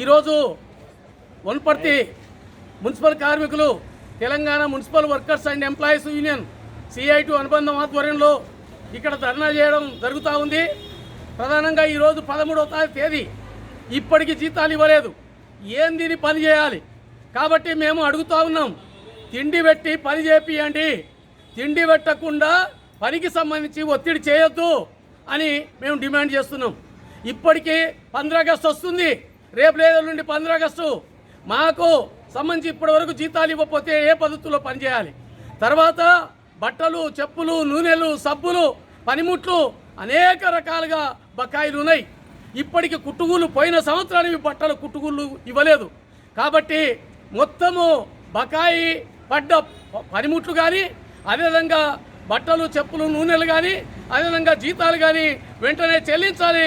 ఈరోజు వనపర్తి మున్సిపల్ కార్మికులు Telangana municipal workers and employees union CIT అనుబంధం ఆధ్వర్యంలో ఇక్కడ ధర్నా చేయడం జరుగుతూ ఉంది. ప్రధానంగా ఈరోజు పదమూడవ తారీఖు తేదీ ఇప్పటికీ జీతాలు ఇవ్వలేదు. ఏం దీన్ని పని చేయాలి? కాబట్టి మేము అడుగుతా ఉన్నాం తిండి పెట్టి పని చేపియండి. తిండి పెట్టకుండా పనికి సంబంధించి ఒత్తిడి చేయొద్దు అని మేము డిమాండ్ చేస్తున్నాం. ఇప్పటికీ పంద్రాగస్టు వస్తుంది. రేపు లేదో నుండి పంద్ర ఆగస్టు మాకు సంబంధించి ఇప్పటి వరకు జీతాలు ఇవ్వకపోతే ఏ పద్ధతిలో పనిచేయాలి? తర్వాత బట్టలు చెప్పులు నూనెలు సబ్బులు పనిముట్లు అనేక రకాలుగా బకాయిలు ఉన్నాయి. ఇప్పటికి కుట్టుగుళ్ళు పోయిన సంవత్సరానికి బట్టలు కుట్టుగుళ్ళు ఇవ్వలేదు. కాబట్టి మొత్తము బకాయి పడ్డ పనిముట్లు కానీ అదేవిధంగా బట్టలు చెప్పులు నూనెలు కానీ అదేవిధంగా జీతాలు కానీ వెంటనే చెల్లించాలి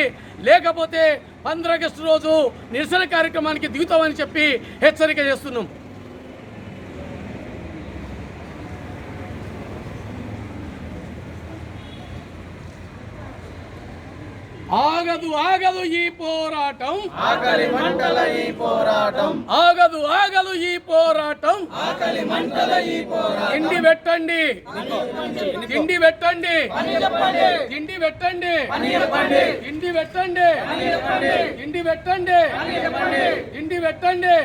లేకపోతే పంద్రాగస్టు రోజు నిరసన కార్యక్రమానికి దిగుతామని చెప్పి హెచ్చరిక చేస్తున్నాం. ఆగదు ఆగదు ఈ పోరాటం. ఆకలి మంటల ఈ పోరాటం. ఆగదు ఆగదు ఈ పోరాటం. ఆకలి మంటల ఈ పోరాటం. తిండి పెట్టండి. తిండి పెట్టండి. తిండి పెట్టండి. తిండి పెట్టండి. తిండి పెట్టండి. తిండి పెట్టండి.